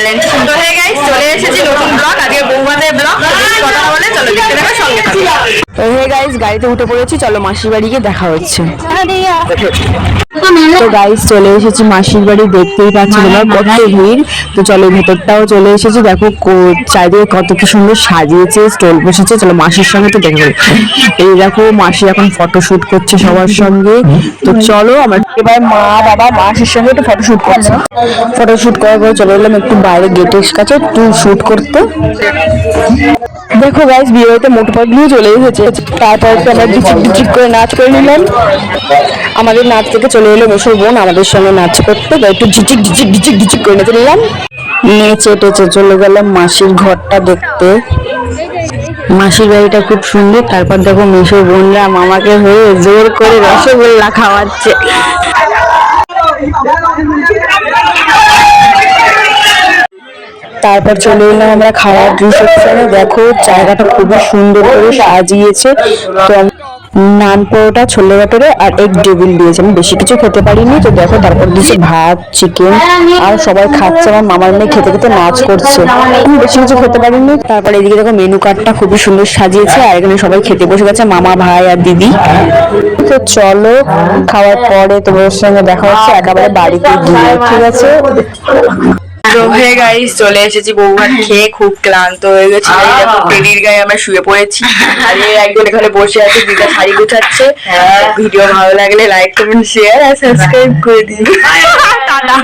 Challenge তো hey guys চলে এসেছি নতুন ব্লগ আজকে বৌমাদের ব্লগ কথা বলে চলো দেখতে থাকো, সঙ্গে থাকো। হে গাইস গাড়িতে উঠে পড়েছি চলো মাসির বাড়ি গিয়ে দেখা হচ্ছে। তো গাইস চলে এসেছি মাসির বাড়ি দেখতেই পাচ্ছি তোমরা কত ভিড়। তো চলো ভেতরটাও চলে এসেছি দেখো চারিদিকে কত কি সুন্দর সাজিয়েছে স্টল বসেছে। চলো মাসির সঙ্গে তো দেখে। এই দেখো মাসি এখন ফটো শুট করছে সবার সঙ্গে। তো চলো আমার এবার মা বাবা মাসির সঙ্গে একটু ফটো শুট করছে। ফটো শুট করার পরে চলে এলাম একটু বাইরে গেটের কাছে একটু শুট করতে। দেখো গাইস বিয়ে বাড়িতে মোটো পাগলিও চলে এসেছে। তারপর আমরা ডিচিক ডিচিক করে নাচ করে নিলাম। আমাদের নাচ থেকে চলে এলো বসে বোন, আমাদের সঙ্গে নাচ করতে একটু ঝিচিক ঝিচিক ঝিচিক ঝিচিক করে নিতে নিলাম। নেচে টেচে চলে গেলাম মাসির ঘরটা দেখতে। মাসির বাড়িটা খুব সুন্দর, তারপর দেখো মেসোর বোনরা মামাকে হয়ে জোর করে রসগোল্লা খাওয়াচ্ছে। তারপর চলে এলাম আমরা খাওয়ার রিসেপশনে। দেখো, জায়গাটা খুবই সুন্দর করে সাজিয়েছে। তো নান পরোটা, ছোলে ভাটোরে আর এক টেবিল দিয়েছে। আমি বেশি কিছু খেতে পারিনি। তো দেখো, তারপর দিয়েছে ভাত চিকেন আর সবাই খাচ্ছে। আমার মামার মেয়ে খেতে খেতে নাচ করছে। আমি বেশি কিছু খেতে পারিনি। তারপর এদিকে দেখো মেনু কার্ডটা খুবই সুন্দর সাজিয়েছে। আর এখানে সবাই খেতে বসে গেছে, মামা, ভাই আর দিদি। তো চলো, খাওয়ার পরে তোমাদের সঙ্গে দেখা হচ্ছে। একেবারে বাড়িতে গিয়ে, ঠিক আছে? তো হে গাইস চলে এসেছি বৌভাত খেয়ে খুব ক্লান্ত হয়ে গেছি। টেডির গায়ে আমরা শুয়ে পড়েছি। আর একজন এখানে বসে আছে দিদা শাড়ি গুছাচ্ছে। ভিডিও ভালো লাগলে লাইক কমেন্ট শেয়ার আর সাবস্ক্রাইব করে দিন। টাটা।